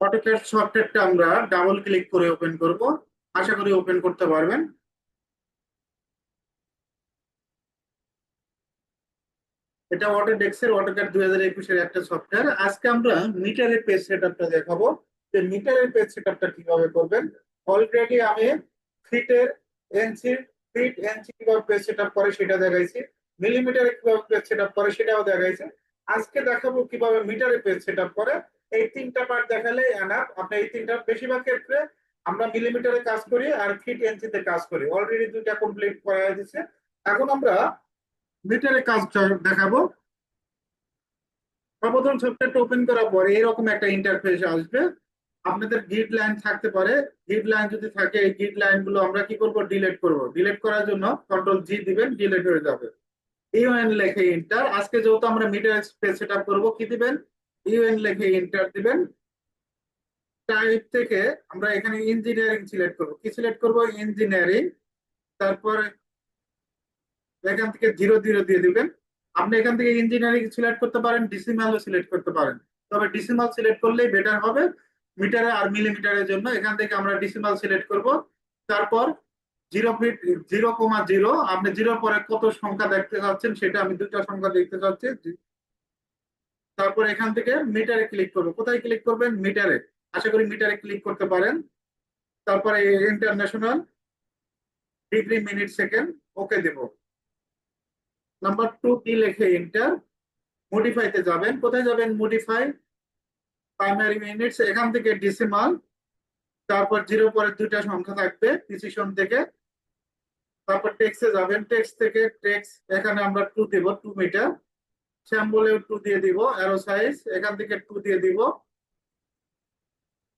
AutoCAD সফটওয়্যারটা আমরা double click করে ওপেন করব। আশা করি ওপেন করতে পারবেন। এটা ওয়াটার অটোডেক্সের অটোক্যাড দুই হাজার একুশের একটা সফটওয়্যার আজকে আমরা মিটারের পেজ সেটআপটা দেখাবো। যে মিটারের পেজ সেটআপটা কীভাবে করবেন? অলরেডি আমি ফিটের এনসি ফিট এনসি কীভাবে পেজ সেট আপ করে সেটা দেখাইছি। মিলিমিটারে কীভাবে পেজ সেট আপ করে সেটাও দেখাইছে। আজকে দেখাবো কীভাবে মিটারে পেজ সেট আপ করে। এই তিনটা পার্ট দেখালে এনাফ আপনি এই তিনটা বেশিরভাগ ক্ষেত্রে আমরা মিলিমিটারে কাজ করি আর ফিট এনসিতে কাজ করি। অলরেডি দুইটা কমপ্লিট করা হয়েছে। এখন আমরা মিটারে কাজ দেখাবো। সর্বপ্রথম সফটওয়্যারটা ওপেন করার পরে এরকম একটা ইন্টারফেস আসবে। আপনাদের গিড লাইন থাকতে পারে। গিড লাইন যদি থাকে, এই লাইনগুলো আমরা কি করব? ডিলিট করব। ডিলিট করার জন্য কন্ট্রোল জি দিবেন ডিলিট হয়ে যাবে। ইউএন লেখে ইন্টার আজকে যেহেতু আমরা মিটার স্পেস সেট আপ করব, কি দিবেন? ইউএন লেখে ইন্টার দিবেন। টাইপ থেকে আমরা এখানে ইঞ্জিনিয়ারিং সিলেক্ট করব। কি সিলেক্ট করব? ইঞ্জিনিয়ারিং তারপর এখান থেকে জিরো জিরো দিয়ে দিবেন। আপনি এখান থেকে ইঞ্জিনিয়ারিং সিলেক্ট করতে পারেন ডিসিমালও সিলেক্ট করতে পারেন। তবে ডিসিমাল সিলেক্ট করলেই বেটার হবে। মিটারে আর মিলিমিটারের জন্য এখান থেকে আমরা ডিসিমাল সিলেক্ট করব। তারপর zero feet zero comma zero আপনি জিরোর পরে কত সংখ্যা দেখতে চাচ্ছেন সেটা আমি দুটা সংখ্যা দেখতে চাচ্ছি। তারপর এখান থেকে মিটারে ক্লিক করব। কোথায় ক্লিক করবেন? মিটারে আশা করি মিটারে ক্লিক করতে পারেন। তারপরে international degree minute second okay দেব। নাম্বার টু কি লেখে ইন্টার মডিফাইতে যাবেন। কোথায় যাবেন? মডিফাই প্রাইমারি মিনিটস এখান থেকে ডিসিমাল তারপর জিরো পরে দুইটা সংখ্যা থাকবে প্রিসিশন থেকে। তারপর টেক্সে যাবেন। টেক্স থেকে টেক্স এখানে আমরা টু দিব টু মিটার শ্যাম্বলেও টু দিয়ে দিব অ্যারো সাইজ এখান থেকে টু দিয়ে দিব।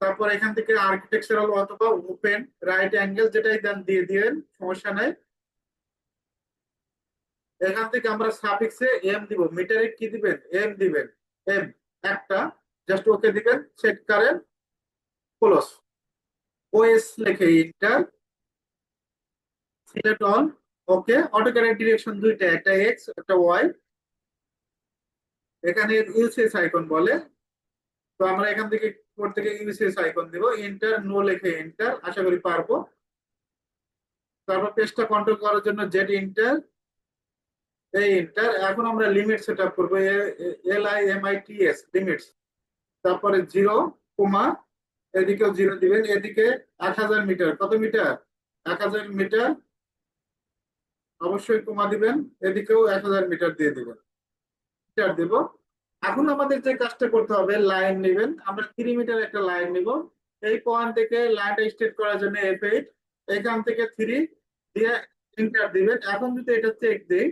তারপর এখান থেকে আর্কিটেকচারাল অথবা ওপেন রাইট অ্যাঙ্গেল যেটাই দেন দিয়ে দিবেন সমস্যা নাই। এখান থেকে আমরা সাফিক্সে এম দিব। মিটারে কি দিবেন? এম দিবেন। এম একটা জাস্ট ওকে দিবেন সেট কারেন্ট ক্লোজ ওএস লেখে ইন্টার সিলেক্ট অন ওকে অটোক্যারের ডিরেকশন দুইটা, একটা এক্স একটা ওয়াই এখানে ইউসিএস আইকন বলে। তো আমরা এখান থেকে কোড থেকে ইউসিএস আইকন দিব। এন্টার নো লিখে এন্টার আশা করি পারব। তারপর পেজটা কন্ট্রোল করার জন্য জেড এন্টার এই এন্টার এখন আমরা লিমিট সেট আপ করব L I M I T S limits তারপরে জিরো কোমা এদিকেও জিরো দিবেন। এদিকে এক হাজার মিটার। কত মিটার? এক হাজার মিটার। অবশ্যই কমা দিবেন। এদিকেও এক হাজার মিটার দিয়ে দিবেন। মিটার দিব। এখন আমাদের যে কাজটা করতে হবে লাইন নেবেন। আমরা থ্রি মিটার একটা লাইন নিব। এই পয়েন্ট থেকে লাইনটা স্ট্রেট করার জন্য এফ এইট এখান থেকে থ্রি দিয়ে ইন্টার দিবেন। এখন যদি এটা চেক দিই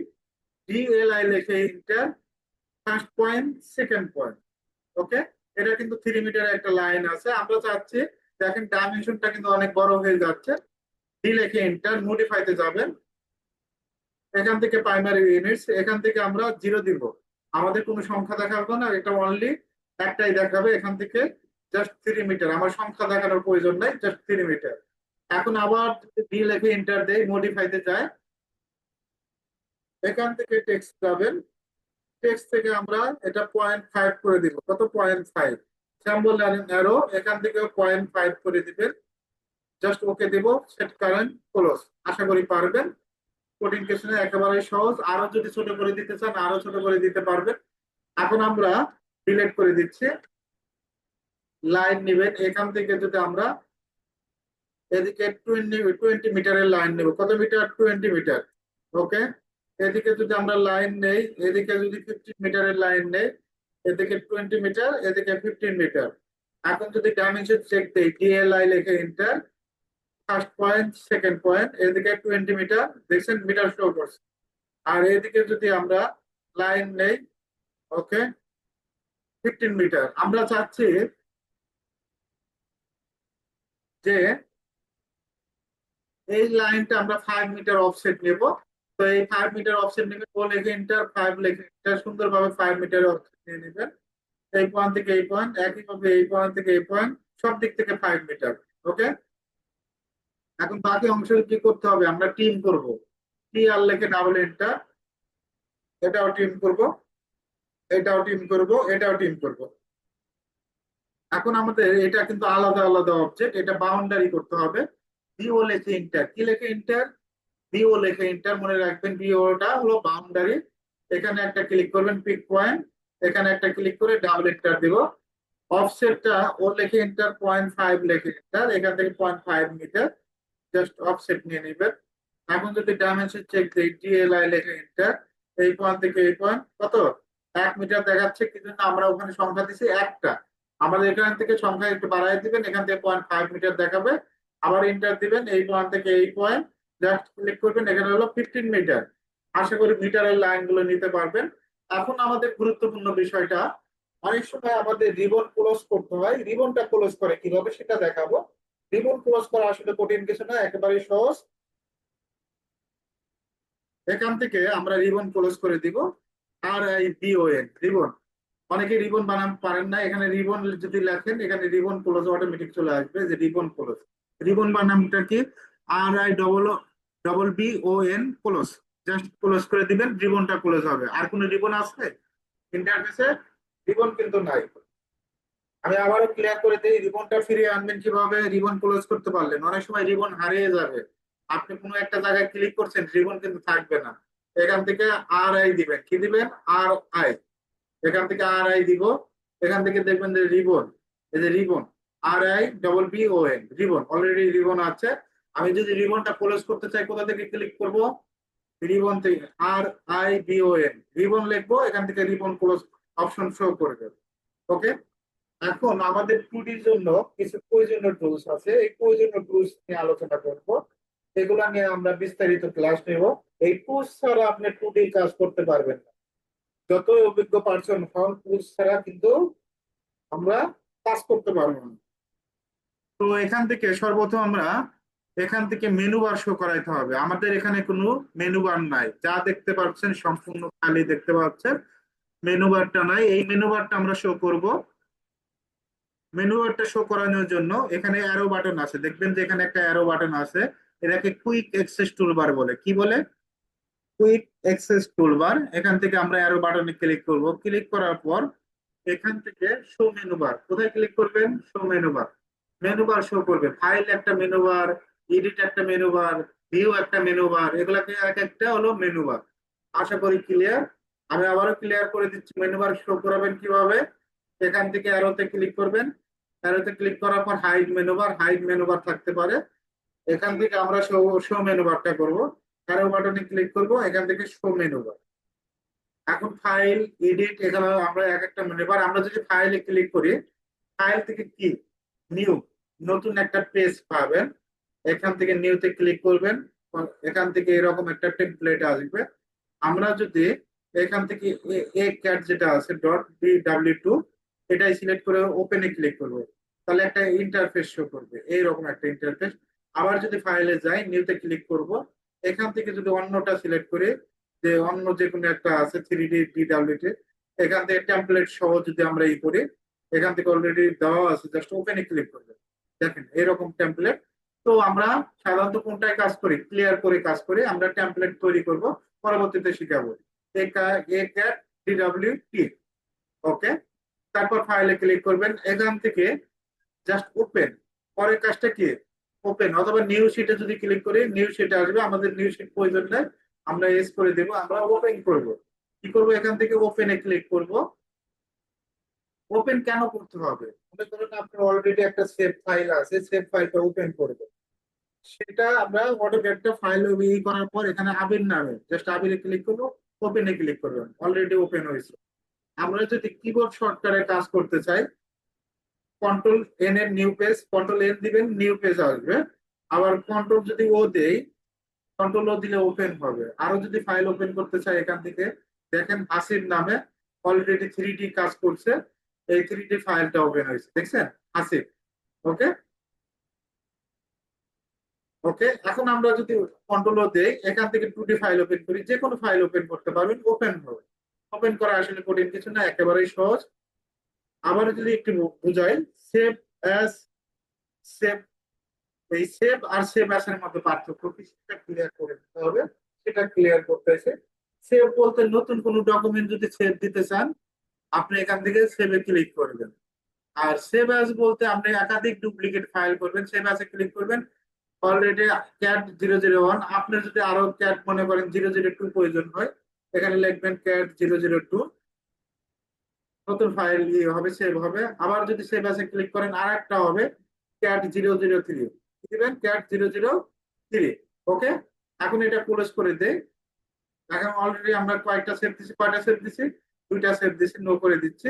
ডিএলআই লেখে enter first point second point okay এটা কিন্তু থ্রি মিটার একটা লাইন আছে। আমরা চাচ্ছি, দেখেন ডাইমেনশনটা কিন্তু অনেক বড় হয়ে যাচ্ছে। ডি লেখে ইন্টার মডিফাইতে যাবেন। এখান থেকে প্রাইমারি ইউনিটস এখান থেকে আমরা জিরো দিব। আমাদের কোনো সংখ্যা দেখাবো না, এটা অনলি একটাই দেখাবে এখান থেকে জাস্ট থ্রি মিটার আমার সংখ্যা দেখানোর প্রয়োজন নাই জাস্ট থ্রি মিটার এখন আবার ডি লেখে ইন্টার দেয় মডিফাইতে যায়, এখান থেকে টেক্সট যাবেন টেক্সট থেকে আমরা এটা পয়েন্ট ফাইভ করে দিব। কত পয়েন্ট ফাইভ স্যাম্বল অ্যারো এখান থেকে পয়েন্ট ফাইভ করে দিবেন। জাস্ট ওকে দিব সেট কারেন্ট ক্লোজ আশা করি পারবেন। কোডিং কেশনে একেবারে সহজ। আরও যদি ছোট করে দিতে চান আরও ছোট করে দিতে পারবেন। এখন আমরা ডিলেট করে দিচ্ছি। লাইন নেবেন। এখান থেকে যদি আমরা এদিকে টোয়েন্টি মিটারের লাইন নেব। কত মিটার টোয়েন্টি মিটার ওকে এদিকে যদি আমরা লাইন নেই, এদিকে যদি ফিফটিন মিটারের লাইন নেই, এদিকে টোয়েন্টি মিটার এদিকে ফিফটিন মিটার এখন যদি ডাইমেনশন চেক দেই ডিএলআই লেখে enter first point second point এদিকে টোয়েন্টি মিটার দেখছেন মিটার শো করছে। আর এদিকে যদি আমরা লাইন নেই ওকে ফিফটিন মিটার আমরা চাচ্ছি যে এই লাইনটা আমরা ফাইভ মিটার অফসেট নেব। তো এই ফাইভ মিটার অফসেট নেবেন ও লেখে ইন্টার ফাইভ লেখে ইন্টার সুন্দরভাবে ফাইভ মিটার অফসেট নিয়ে নেবেন। এই পয়েন্ট থেকে এই পয়েন্ট একইভাবে এই পয়েন্ট থেকে এই পয়েন্ট সব দিক থেকে ফাইভ মিটার ওকে এখন বাকি অংশ কি করতে হবে? আমরা টিম করব। টি আর লেখে ডাবল এন্টার এটাও টিম করব। এটাও টিম করব। এটাও টিম করব। এখন আমাদের এটা কিন্তু আলাদা আলাদা অবজেক্ট এটা বাউন্ডারি করতে হবে। বিও লেখে ইন্টার কি লেখে ইন্টার বিও লেখে ইন্টার মনে রাখবেন বিওটা হলো বাউন্ডারি এখানে একটা ক্লিক করবেন পিক পয়েন্ট এখানে একটা ক্লিক করে ডাবল এন্টার দিব। অফসেটটা ও লেখে ইন্টার পয়েন্ট ফাইভ লেখে ইন্টার এখান থেকে point five metre just offset নিয়ে নেবেন। এখন যদি ডাইমেনশন চেক দিই ডিএলআই লেখে ইন্টার এই পয়েন্ট থেকে এই পয়েন্ট কত? এক মিটার দেখাচ্ছে কিন্তু আমরা ওখানে সংখ্যা দিছি একটা। আমাদের এখান থেকে সংখ্যা একটু বাড়াই দিবেন, এখান থেকে পয়েন্ট ফাইভ মিটার দেখাবে। আবার ইন্টার দিবেন, এই পয়েন্ট থেকে এই পয়েন্ট জাস্ট ক্লিক করবেন, এখানে হলো ফিফটিন মিটার আশা করি মিটারের লাইনগুলো নিতে পারবেন। এখন আমাদের গুরুত্বপূর্ণ বিষয়টা, অনেক সময় আমাদের রিবন ক্লোজ করতে হয়। রিবনটা ক্লোজ করে কীভাবে সেটা দেখাবো। রিবন ক্লোজ করা আসলে কঠিন কিছু না, একেবারে সহজ। এখান থেকে আমরা রিবন ক্লোজ করে দিব। R I B O N ribbon অনেকে রিবন বানান পারেন না, এখানে রিবন যদি লেখেন, এখানে রিবন ক্লোজ অটোমেটিক চলে আসবে, যে রিবন ক্লোজ রিবন বানানটা কি? R I double double B O N close just close করে দিবেন রিবনটা ক্লোজ হবে। আর কোনো রিবন আছে? ইন্টারফেসে রিবন কিন্তু নাই। আমি আবারও ক্লিয়ার করে দিই রিবনটা ফিরিয়ে আনবেন কীভাবে? রিবন ক্লোজ করতে পারলেন অনেক সময় রিবন হারিয়ে যাবে। আপনি কোনো একটা জায়গায় ক্লিক করছেন রিবন কিন্তু থাকবে না। এখান থেকে আর আই দিবেন। কি দিবেন? আর আই এখান থেকে আর আই দিব। এখান থেকে দেখবেন যে রিবন এই যে ribbon R I double B O N ribbon already ribbon আছে। আমি যদি রিবনটা ক্লোজ করতে চাই, কোথা থেকে ক্লিক করব? রিবন থেকে R I B O N ribbon লিখব, এখান থেকে রিবন ক্লোজ অপশন শো করবে। ওকে এখন আমাদের টুডির জন্য কিছু প্রয়োজনীয় টুলস আছে। এই প্রয়োজনীয় টুলস নিয়ে আলোচনা করব। এগুলা নিয়ে আমরা বিস্তারিত ক্লাস নেব। এই টুলস ছাড়া আপনি টুডি কাজ করতে পারবেন না। যত অভিজ্ঞ পার্সন হন টুলস ছাড়া কিন্তু আমরা কাজ করতে পারব না। তো এখান থেকে সর্বপ্রথম আমরা এখান থেকে মেনু বার শো করাইতে হবে। আমাদের এখানে কোনো মেনু বার নাই। যা দেখতে পাচ্ছেন, সম্পূর্ণ খালি দেখতে পাচ্ছেন। মেনু বারটা নাই। এই মেনু বারটা আমরা শো করব। মেনু বারটা শো করানোর জন্য এখানে অ্যারো বাটন আছে। দেখবেন যে এখানে একটা অ্যারো বাটন আছে। এটাকে কুইক এক্সেস টুলবার বলে। কি বলে? কুইক এক্সেস টুলবার এখান থেকে আমরা অ্যারো বাটনে ক্লিক করব। ক্লিক করার পর এখান থেকে শো মেনু বার কোথায় ক্লিক করবেন? Show menu bar menu bar show করবে। ফাইল একটা মেনু বার এডিট একটা মেনু বার ভিউ একটা মেনু বার এগুলাকে এক একটা হলো মেনু বার আশা করি ক্লিয়ার আমি আবারও ক্লিয়ার করে দিচ্ছি। মেনু বার শো করাবেন কীভাবে? এখান থেকে অ্যারোতে ক্লিক করবেন। অ্যারোতে ক্লিক করার পর hide menu bar hide menu bar থাকতে পারে। এখান থেকে আমরা শো শো মেনু বারটা করব। অ্যারো বাটনে ক্লিক করব, এখান থেকে শো মেনু বার এখন ফাইল এডিট এখানে আমরা এক একটা মেনু বার আমরা যদি ফাইলে ক্লিক করি ফাইল থেকে কি? নিউ নতুন একটা পেজ পাবেন। এখান থেকে নিউতে ক্লিক করবেন। এখান থেকে এরকম একটা টেমপ্লেট আসবে। আমরা যদি এখান থেকে এ ক্যাট যেটা আছে ডট বি ডাব্লিউ টু এটাই সিলেক্ট করে ওপেনে ক্লিক করব। তাহলে একটা ইন্টারফেস শো করবে। এইরকম একটা ইন্টারফেস আবার যদি ফাইলে যাই নিউতে ক্লিক করব। এখান থেকে যদি অন্যটা সিলেক্ট করে, যে অন্য যে কোনো একটা আছে থ্রি ডি ডিডাব্লিউটি এখান থেকে টেমপ্লেট সহ যদি আমরা ই করি, এখান থেকে অলরেডি দেওয়া আছে জাস্ট ওপেনে ক্লিক করবে। দেখেন এরকম টেমপ্লেট তো আমরা সাধারণত কোনটায় কাজ করি? ক্লিয়ার করে কাজ করে, আমরা টেমপ্লেট তৈরি করব, পরবর্তীতে শিখাবো। এ ক্যাট ডিডাব্লিউ টি ওকে তারপর ফাইলে ক্লিক করবেন। এখান থেকে জাস্ট ওপেন পরের কাজটা কি? ওপেন অথবা নিউ শিটে যদি ক্লিক করি নিউ শিটে আসবে। আমাদের নিউ শিট প্রয়োজন নেই আমরা এস করে দেব। আমরা ওপেন করব। কি করব? এখান থেকে ওপেনে ক্লিক করব। ওপেন কেন করতে হবে? মনে করেন আপনার অলরেডি একটা সেভ ফাইল আছে। সেভ ফাইলটা ওপেন করবে। সেটা আমরা অটোক্যাডটা ফাইল ই করার পর এখানে আবির নামে জাস্ট আবিরে ক্লিক করব। ওপেনে ক্লিক করবেন। অলরেডি ওপেন হয়েছে। আমরা যদি কিবোর্ড শর্টকাটে কাজ করতে চাই কন্ট্রোল এন এর নিউ পেজ কন্ট্রোল এন দিবেন নিউ পেজ আসবে। আবার কন্ট্রোল যদি ও দেই কন্ট্রোল ও দিলে ওপেন হবে। আরও যদি ফাইল ওপেন করতে চাই এখান থেকে, দেখেন আসির নামে অলরেডি থ্রি ডি কাজ করছে। এই থ্রি ডি ফাইলটা ওপেন হয়েছে। দেখছেন? আসিফ ওকে ওকে এখন আমরা যদি কন্ট্রোল ও দেই, এখান থেকে টু ডি ফাইল ওপেন করি যে কোনো ফাইল ওপেন করতে পারবেন ওপেন হবে। ওপেন করা আসলে কঠিন কিছু না, একেবারেই সহজ। আবার যদি একটু বুঝাই সেভ অ্যাজ সেভ এই সেভ আর সেভ অ্যাস এর মধ্যে পার্থক্য কি সেটা ক্লিয়ার করে দিতে হবে। সেটা ক্লিয়ার করতে করতেছে। সেভ বলতে নতুন কোনো ডকুমেন্ট যদি সেভ দিতে চান, আপনি এখান থেকে সেভে ক্লিক করবেন। আর সেভ অ্যাজ বলতে আপনি একাধিক ডুপ্লিকেট ফাইল করবেন সেভ অ্যাজে ক্লিক করবেন। Already cat zero zero one আপনি যদি আরও ক্যাট মনে করেন জিরো জিরো টু প্রয়োজন হয় এখানে লিখবেন ক্যাট জিরো জিরো টু নতুন ফাইল হবে সেভ হবে। আবার যদি সেভ আছে ক্লিক করেন আর একটা হবে ক্যাট জিরো জিরো থ্রি দিবেন? Cat zero zero three okay এখন এটা ক্লোজ করে দেই। এখন অলরেডি আমরা কয়েকটা সেভ দিচ্ছি কয়টা সেভ দিচ্ছি দুইটা সেভ দিচ্ছি নো করে দিচ্ছি।